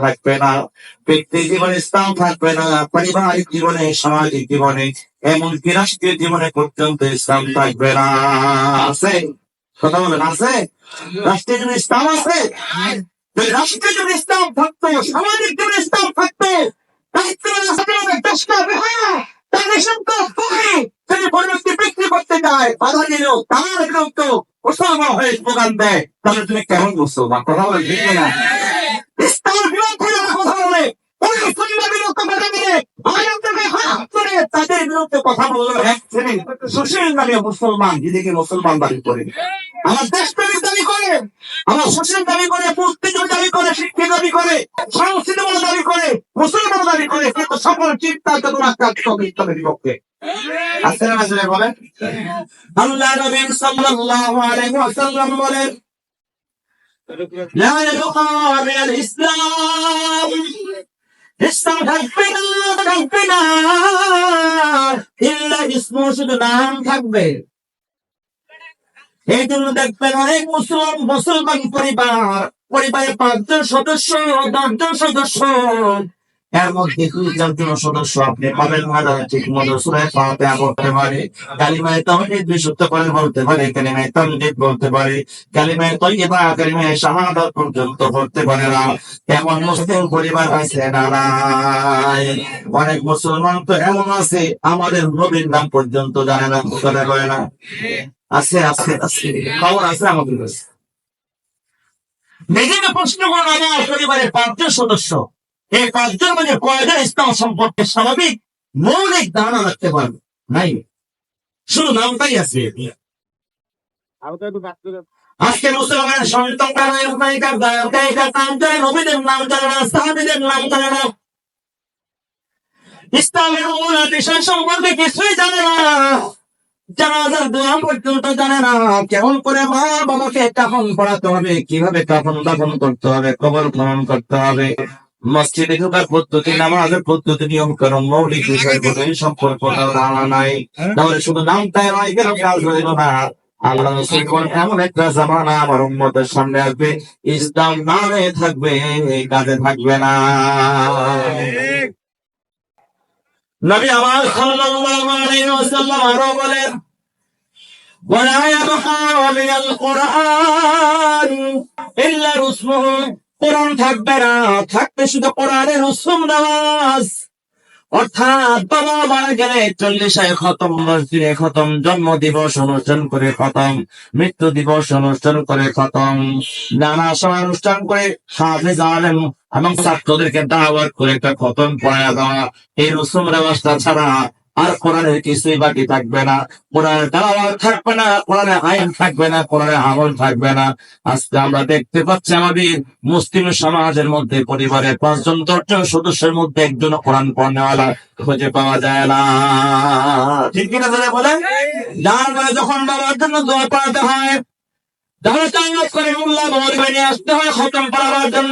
থাকবে না। ব্যক্তি জীবনে ইসলাম থাকবে না, পারিবারিক জীবনে, সামাজিক জীবনে এমনকি রাষ্ট্রীয় জীবনে পর্যন্ত ইসলাম থাকবে না। আছে? কথা বলেন, আছে? আছে? থাকতো, সামাজিক জীবনে থাকতো করতে তার হয়ে তাহলে তুমি কেমন মুসলমান কথা বলে না কথা বলে হাত করে তাদের কথা বলল এক মুসলমান যেদিকে করে। আমার দেশ দাবি করে, আমার সুশীল দাবি করে পুষ্টিজীবী দাবি করে, শিক্ষিত করে, সংস্কৃত দাবি করে, মুসলমান দাবি করে সকল চিন্তা করে ইসলামের বিপক্ষে। আসলে বলেন আল্লাহ নবী সাল্লাল্লাহু বলেন لا يبقى من الإسلام ইসলাম থাকবে না থাকবে না ইল্লা ইসমু শুধু নাম থাকবে এই জন্য দেখবেন অনেক মুসলমান মুসলমান পরিবার পরিবারের পাঁচজন সদস্য দশজন সদস্য এর মধ্যে সদস্য আপনি ঠিক মতো পারে। বলতে পারে তামজিদ বলতে পারে। কালিমায় পর্যন্ত পারে না। মুসলিম পরিবার আছে না অনেক মুসলমান তো এমন আছে, আমাদের নবীর নাম পর্যন্ত জানে না আছে আছে আছে। খবর আছে আমাদের প্রশ্ন করুন পাঁচজন সদস্য। এই পাঁচজন মানে কয়জন ইসলাম সম্পর্কে স্বাভাবিক মৌলিক ধারণা রাখতে পারবে। নাই। শুধু নামটাই আছে আজকে মুসলমানের সন্তান গায়ক নায়িকা গায়ক নাম জানে নবীদের নাম জানে না সাহাবিদের নাম জানে না। ইসলামের মূল বিষয় সম্পর্কে কিছুই জানে না। জানাজার দোয়া পর্যন্ত জানে না। কেমন করে মা বাবাকে কাফন পড়াতে হবে কীভাবে কাফন দাফন করতে হবে কবর খনন করতে হবে। মসজিদে ঢোকার পদ্ধতি নামাজের পদ্ধতি নিয়ম কারণ মৌলিক বিষয় এই সম্পর্ক ধারণা নাই তাহলে শুধু নামটাই নয় কেন কাজ হইল না আল্লাহ রসুল বলেন, এমন একটা জামানা আমার উম্মতের সামনে আসবে ইসলাম নামে থাকবে কাজে থাকবে না নবী আমার সাল্লাল্লাহু আলাইহি ওয়াসাল্লাম আরো বলেন ولا يبقى من القرآن إلا رسمه কোরআন থাকবে না, থাকবে শুধু কোরআনের রসুম নামাজ। অর্থাৎ বাবা মারা গেলে চল্লিশায় খতম, মসজিদে খতম, জন্ম দিবস অনুষ্ঠান করে খতম, মৃত্যু দিবস অনুষ্ঠান করে খতম। নানা সময় অনুষ্ঠান করে হাফেজ আলেম এবং ছাত্রদেরকে দাওয়াত করে একটা খতম পড়ায় দেওয়া এই রসুম ব্যবস্থা ছাড়া আর কোরআনের কিছুই বাকি থাকবে না। কোরআনের দাওয়াত থাকবে না, কোরআনের আইন থাকবে না, কোরআনের আমল থাকবে না। আজকে আমরা দেখতে পাচ্ছি আমাদের মুসলিম সমাজের মধ্যে পরিবারের পাঁচজন, দশজন সদস্যের মধ্যে একজন কোরআন পড়নেওয়ালা খুঁজে পাওয়া যায় না। ঠিক কিনা ধরে বলে যার যখন বাবার জন্য দোয়া পড়াতে হয়, যারা করে মোল্লা বাবার বাড়ি আসতে হয় খতম পড়াবার জন্য।